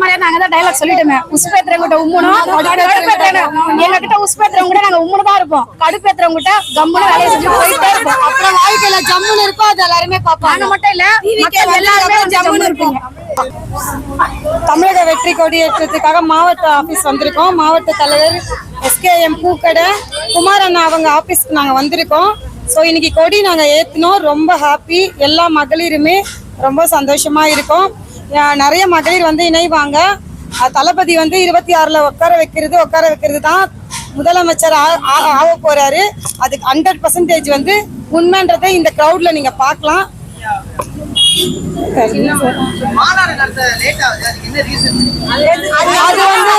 நாங்க தான் டைலாக் சொல்லிட்டோமே. உஸ்பேத்துறவங்கிட்ட உம்முனும் கடுப்பேத்துறவங்க. எங்க கிட்ட உஸ்பேத்துறவங்க கூட நாங்க உம்முனு தான் இருப்போம். கடுப்பேத்துறவங்க கிட்ட கம்முனு வேலையை செஞ்சு போயிட்டே இருப்போம். அப்புறம் வாழ்க்கையில ஜம்முன்னு இருக்கும் அது எல்லாருமே பார்ப்பாங்க. நாங்க மட்டும் இல்ல எல்லாருமே வந்து ஜம்முனு இருப்போம். தமிழக வெற்றி கொடி ஏற்றத்துக்காக மாவட்ட ஆபீஸ் வந்திருக்கோம். மாவட்ட தலைவர் எஸ்கேஎம் பூக்கடை குமார் அண்ணா அவங்க ஆபீஸ்க்கு நாங்க வந்திருக்கோம். ஸோ இன்னைக்கு கொடி நாங்க ஏத்தினோம். ரொம்ப ஹாப்பி எல்லா மகளிருமே ரொம்ப சந்தோஷமா இருக்கோம். நிறைய மகளிர் வந்து இணைவாங்க. தளபதி வந்து இருபத்தி ஆறுல உட்கார வைக்கிறது உட்கார வைக்கிறது தான் முதலமைச்சர் ஆக போறாரு. அதுக்கு ஹண்ட்ரட் பர்சன்டேஜ் வந்து உண்மைன்றதை இந்த கிரௌட்ல நீங்க பார்க்கலாம். மாநாடு நடத்த லேட் ஆகுது. அதுக்கு என்ன ரீசன் அது வந்து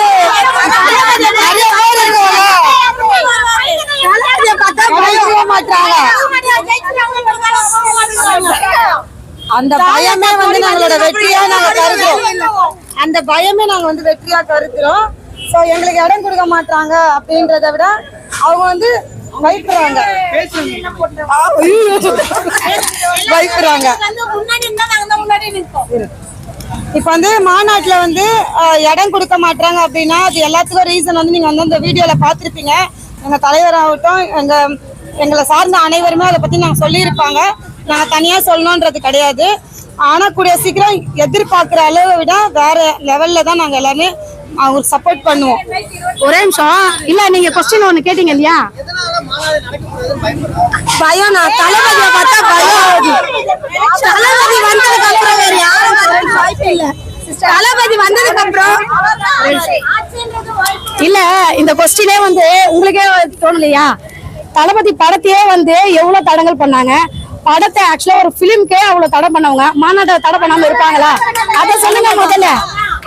அந்த பயமே நம்மளோட வெற்றியா நாங்க கருதுறோம். அந்த பயமே நாங்க வந்து வெற்றியா கருதுறோம். சோ எங்களுக்கு இடம் கொடுக்க மாட்டாங்க அப்படின்றத விட அவங்க வந்து பயப்படுறாங்க. பயப்படுறாங்க. இப்ப வந்து மாநாட்டுல வந்து இடம் கொடுக்க மாட்டாங்க அப்படின்னா அது எல்லாத்துக்கும் ரீசன் வந்து நீங்க வந்து அந்த வீடியோல பாத்திருப்பீங்க எங்க தலைவர் ஆகட்டும் எங்க எங்களை சார்ந்த அனைவருமே அதை பத்தி நாங்க சொல்லியிருப்பாங்க. நாங்க தனியா சொல்லணும்ன்றது கிடையாது. ஆனா கூடிய சீக்கிரம் எதிர்பார்க்கிற அளவை விட வேற லெவல்ல தான் நாங்க எல்லாமே அவங்களுக்கு சப்போர்ட் பண்ணுவோம். ஒரே நிமிஷம். இல்ல நீங்க கொஸ்டின் ஒண்ணு கேட்டீங்க இல்லையா? பயம் நான் தளபதியை பார்த்தா பயம் தளபதி வந்ததுக்கு அப்புறம் வேற யாரும் வாய்ப்பு இல்ல. தளபதி வந்ததுக்கு அப்புறம் இல்ல இந்த கொஸ்டினே வந்து உங்களுக்கே தோணலையா? தளபதி படத்தையே வந்து எவ்வளவு தடங்கள் பண்ணாங்க? படத்தை ஆக்சுவலா ஒரு பிலிம்க்கே அவ்வளவு தடை பண்ணவங்க. மாநாட்டை தடை பண்ணாம இருப்பாங்களா? அதை சொல்லுங்க முதல்ல.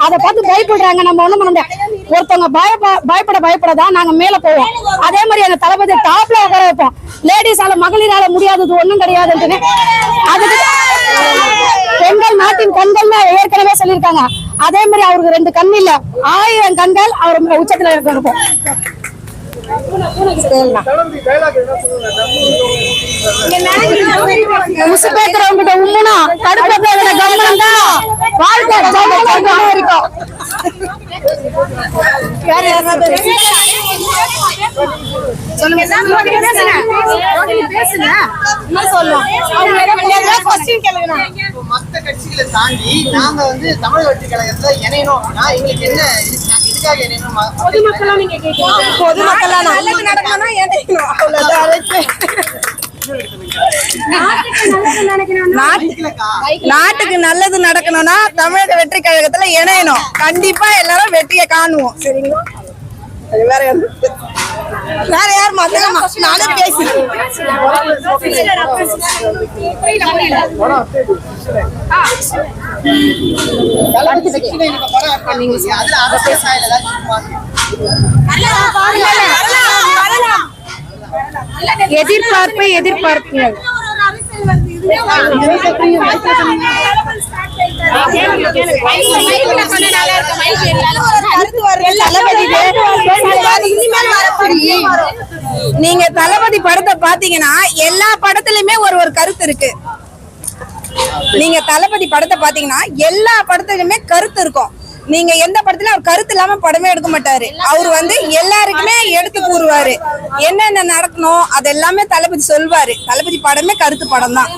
அதை பார்த்து பயப்படுறாங்க. நம்ம ஒண்ணும் பண்ண முடியாது. ஒருத்தவங்க பயப்ப பயப்பட பயப்படதான் நாங்க மேல போவோம். அதே மாதிரி எங்க தளபதி டாப்ல உட்கார வைப்போம். லேடிஸால மகளிரால முடியாதது ஒண்ணும் கிடையாதுன்னு அதுக்கு பெண்கள் நாட்டின் கண்கள்னு ஏற்கனவே சொல்லியிருக்காங்க. அதே மாதிரி அவருக்கு ரெண்டு கண் இல்ல. ஆயிரம் கண்கள் அவர் உச்சத்துல இருக்கும் முசு பேத்துறவங்க உம்முனா கடுப்பேத்துறவங்க கவனம் வாழ்க்கை இருக்கும் மத்த கட்சிகளை தாண்டி நாங்க வந்து தமிழ் வெற்றி கழகத்துல இணையணும் அப்படின்னா எங்களுக்கு என்ன எதுக்காக இணையணும் பொதுமக்களா நீங்க பொதுமக்களா நல்லது இல்லக்கா நாட்டுக்கு நல்லது நடக்கணும்னா தமிழக வெற்றி கழகத்துல இணையணும். கண்டிப்பா எல்லாரும் வெற்றியை காணுவோம். சரிங்களா? வேற யாரு? வேற யார் மத்தமா நானே பேசுறேன். எதிர்பார்ப்பு எதிர்பார்ப்புகள் நீங்க தளபதி படத்தை பாத்தீங்கன்னா எல்லா படத்துலயுமே ஒரு ஒரு கருத்து இருக்கு. நீங்க தளபதி படத்தை பாத்தீங்கன்னா எல்லா படத்துலயுமே கருத்து இருக்கும். நீங்க எந்த படத்துல அவர் கருத்து இல்லாம படமே எடுக்க மாட்டாரு. அவர் வந்து எல்லாருக்குமே எடுத்து கூறுவாரு. என்னென்ன நடக்கணும் அது எல்லாமே தளபதி சொல்வாரு. தளபதி படமே கருத்து படம் தான்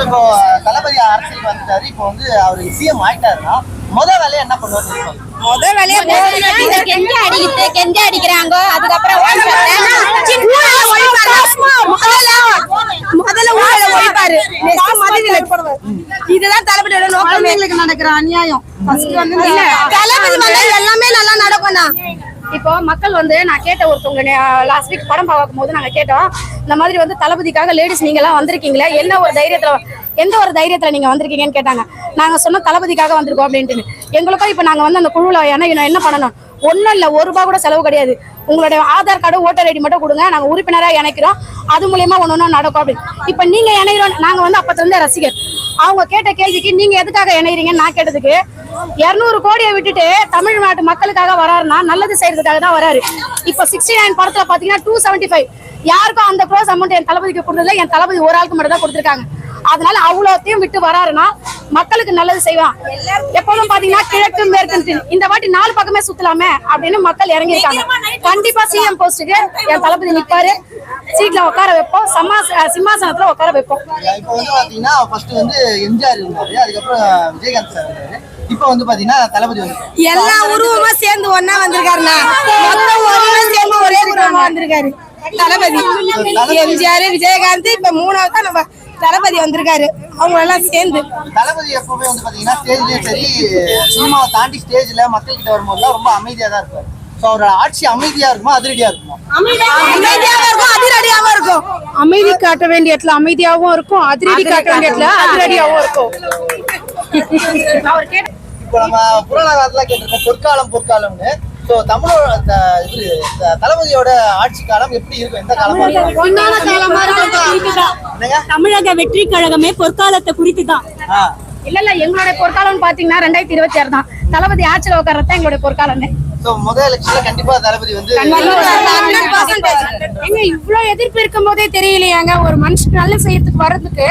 இப்போ தளபதி அரசியல் வந்துட்டாரு. இப்போ வந்து அவரு சிஎம் ஆயிட்டாருன்னா முத வேலையை என்ன பண்ணுவாரு முத வேலையா கெஞ்ச அடிக்கிட்டு கெஞ்ச அடிக்கிறாங்க அதுக்கப்புறம் முதல்ல ஊழல ஒழிப்பாரு இதுதான் தளபதியோட நோக்கம். எங்களுக்கு நடக்கிற அநியாயம். தளபதி வந்தா எல்லாமே நல்லா நடக்கும்ண்ணா. இப்போ மக்கள் வந்து நான் கேட்ட ஒருத்தவங்க லாஸ்ட் வீக் படம் பார்க்கும் போது நாங்க கேட்டோம் இந்த மாதிரி வந்து தளபதிக்காக லேடிஸ் நீங்க எல்லாம் என்ன ஒரு தைரியத்துல எந்த ஒரு தைரியத்துல நீங்க வந்திருக்கீங்கன்னு கேட்டாங்க. நாங்க சொன்ன தளபதிக்காக வந்திருக்கோம் அப்படின்ட்டு எங்களுக்கும் இப்போ நாங்க வந்து அந்த குழுவில் இணையணும் என்ன பண்ணணும்? ஒன்றும் இல்லை ஒரு ரூபா கூட செலவு கிடையாது. உங்களுடைய ஆதார் கார்டு ஓட்டர் ஐடி மட்டும் கொடுங்க. நாங்க உறுப்பினராக இணைக்கிறோம். அது மூலயமா ஒன்று ஒன்று நடக்கும் அப்படின்னு. இப்போ நீங்க இணைகிறோம். நாங்க வந்து அப்பத்துல ரசிகர். அவங்க கேட்ட கேள்விக்கு நீங்க எதுக்காக இணைகிறீங்கன்னு நான் கேட்டதுக்கு இருநூறு கோடியை விட்டுட்டு தமிழ்நாட்டு மக்களுக்காக வராருன்னா நல்லது செய்யறதுக்காக தான் வராரு. இப்போ சிக்ஸ்டி நைன் படத்துல பாத்தீங்கன்னா டூ செவன்டி ஃபைவ் யாருக்கும் அந்த க்ளோஸ் அமௌண்ட் என் தளபதிக்கு கொடுத்ததுல என் தளபதி ஒரு ஆளுக்கு மட்டும் தான் கொடுத்துருக்காங்க. அதனால அவ்வளோத்தையும் விட்டு வராருன்னா மக்களுக்கு நல்லது செய்வான். எப்போதும் பாத்தீங்கன்னா கிழக்கு மேற்கு இந்த வாட்டி நாலு பக்கமே சுத்தலாமே அப்படின்னு மக்கள் இறங்கியிருக்காங்க. கண்டிப்பா சிஎம் போஸ்ட்டுக்கு என் தளபதி நிப்பாரு. சீட்ல உட்கார வைப்போம். சம்மா சிம்மாசனத்துல உட்கார வைப்போம். இப்போ வந்து பாத்தீங்கன்னா ஃபர்ஸ்ட் வந்து எம்ஜிஆர் இருந்தாரு. அதுக்கப்புறம் விஜயகாந்த் சார் இருந்தாரு. இப்போ வந்து பாத்தீங்கன்னா தளபதி வந்து எல்லா உருவமா சேர்ந்து ஒன்னா வந்திருக்காருண்ணா. மொத்தம் ஒரே சேர்ந்து ஒரே உருவமா வந்திருக்காரு. தளபதி. எம்ஜிஆர் விஜயகாந்த் இப்ப மூணாவது தான் நம்ம தளபதி வந்திருக்காரு. அவங்க எல்லாம் சேர்ந்து. தளபதி எப்பவுமே வந்து பாத்தீங்கன்னா ஸ்டேஜ்லயும் சரி சினிமாவை தாண்டி ஸ்டேஜ்ல மக்கள் கிட்ட வரும்போதுலாம் ரொம்ப அமைதியா தான் இருப்பாரு. ஸோ அவரோட ஆட்சி அமைதியா இருக்குமா அதிரடியா இருக்குமா? அதிரடியாவும் இருக்கும் அமைதி காட்ட வேண்டிய இடத்துல அமைதியாவும் இருக்கும் அதிரடி காட்ட வேண்டிய இடத்துல அதிரடியாவும் இருக்கும். இப்போ நம்ம புராண காலத்துல கேட்டிருக்கோம் பொற்காலம் பொற்காலம்னு. ஸோ தமிழோட த- இவரு த- தளபதியோட ஆட்சி காலம் எப்படி இருக்கும்? எந்த காலமா தமிழக வெற்றி கழகமே பொற்காலத்தை குறித்து தான். இல்ல இல்ல எங்களுடைய பொற்காலம்னு பாத்தீங்கன்னா ரெண்டாயிரத்தி இருபத்தி ஆறு தான். தளபதி ஆட்சியில் உட்கார்றது தான் எங்களுடைய பொற்காலம் ஸோ முதல் எலெக்ஷன்ல கண்டிப்பா தளபதி வந்து ஏங்க இவ்ளோ எதிர்ப்பு இருக்கும் போதே தெரியலையாங்க? ஒரு மனுஷன் நல்ல செய்யறதுக்கு வர்றதுக்கு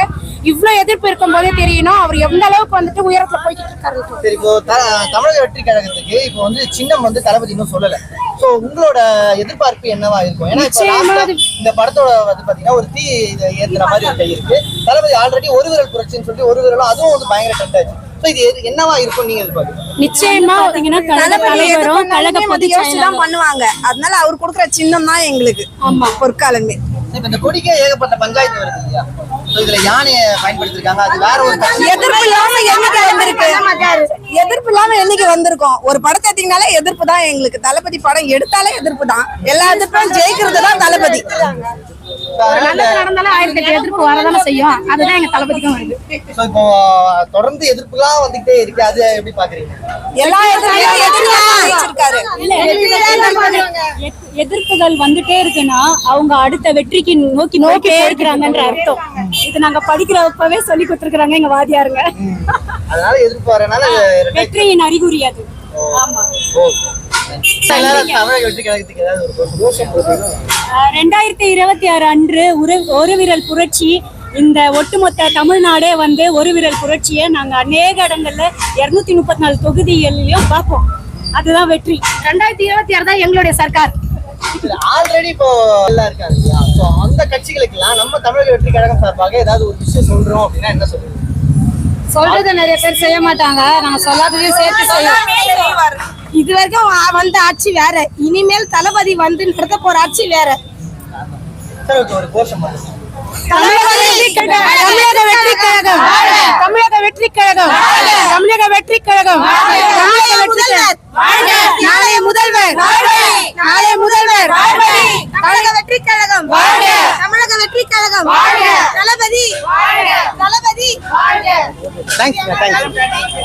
இவ்ளோ எதிர்ப்பு இருக்கும் போதே தெரியணும். அவர் எந்த அளவுக்கு வந்துட்டு உயரத்துல போய்கிட்டு இருக்காரு சரி இப்போ த- தமிழக வெற்றி கழகத்துக்கு இப்போ வந்து சின்னம் வந்து தளபதி இன்னும் சொல்லல. சோ உங்களோட எதிர்பார்ப்பு என்னவா இருக்கும்? ஏன்னா இந்த படத்தோட வந்து பாத்தீங்கன்னா ஒரு தீ இதை ஏத்துற மாதிரி இருக்கு. தளபதி ஆல்ரெடி ஒரு விரல் புரட்சின்னு சொல்லிட்டு ஒரு விரலும் அதுவும் வந்து பயங்கர ட்ரெண்ட் ஆச்சு இது என்னவா இருக்கும் நீங்க நிச்சயமா பண்ணுவாங்க. அதனால அவர் கொடுக்குற சின்னம் தான் எங்களுக்கு. ஆமா. பொற்காலமே. இப்ப இந்த கொடிக்கே ஏகப்பட்ட பஞ்சாயத்து வருது இல்லையா? ஸோ இதுல யானையை பயன்படுத்திருக்காங்க அது வேற ஒரு எதிர்ப்பு இல்லாம எண்ணிக்கை வந்திருக்கு. எதிர்ப்பு இல்லாம எண்ணிக்கை வந்திருக்கோம். ஒரு படத்தை எடுத்தீங்கனாலே எதிர்ப்பு தான் எங்களுக்கு. தளபதி படம் எடுத்தாலே எதிர்ப்பு தான். எல்லா எதிர்ப்பும் ஜெயிக்கிறது தான் தளபதி. நல்லது நடந்தாலும் ஆயிரத்தி எட்டு எதிர்ப்பு வரதானே செய்யும் அதுதான் எங்க தளபதிக்கும் வருது so இப்போ தொடர்ந்து எதிர்ப்புலாம் வந்துகிட்டே இருக்கு அது எப்படி பாக்குறீங்க எல்லா எதிர்ப்புகள் வந்துட்டே இருக்குன்னா அவங்க அடுத்த வெற்றிக்கு நோக்கி நோக்கிட்டே இருக்கிறாங்கன்ற அர்த்தம் இது நாங்க படிக்கிறப்பவே சொல்லி கொடுத்துருக்காங்க எங்க வாதியாருங்க அதனால எதிர்ப்பு வரனால வெற்றியின் அறிகுறி அது ஆமா ரெண்டாயிரத்தி இருபத்தி ஆறு அன்று ஒரு ஒரு விரல் புரட்சி. இந்த ஒட்டுமொத்த தமிழ்நாடே வந்து ஒரு விரல் புரட்சியை நாங்க அநேக இடங்கள்ல இருநூத்தி முப்பத்தி நாலு தொகுதிகள்லயும் பார்ப்போம். அதுதான் வெற்றி. ரெண்டாயிரத்தி இருபத்தி ஆறு தான் எங்களுடைய சர்க்கார். ஆல்ரெடி இப்போ எல்லாம் இருக்காங்க இல்லையா? ஸோ அந்த கட்சிகளுக்கெல்லாம் நம்ம தமிழக வெற்றி கழகம் சார்பாக ஏதாவது ஒரு விஷயம் சொல்றோம் அப்படின்னா என்ன சொல்றீங்க? சொல்றது நிறைய பேர் செய்ய மாட்டாங்க. நாங்க சொல்லாததையும் சேர்த்து செய்வோம் இது வரைக்கும் வந்த ஆட்சி வேற. இனிமேல் தளபதி வந்து நடத்த போற ஆட்சி வேற. சரி ஓகே ஒரு கோஷம் பண்ணுங்க தமிழக வெற்றி கழகம். தமிழக வெற்றி கழகம். தமிழக வெற்றி கழகம். நாளைய முதல்வர். நாளைய முதல்வர். தமிழக வெற்றி கழகம். தமிழக வெற்றி கழகம். தளபதி. தளபதி. Thanks thanks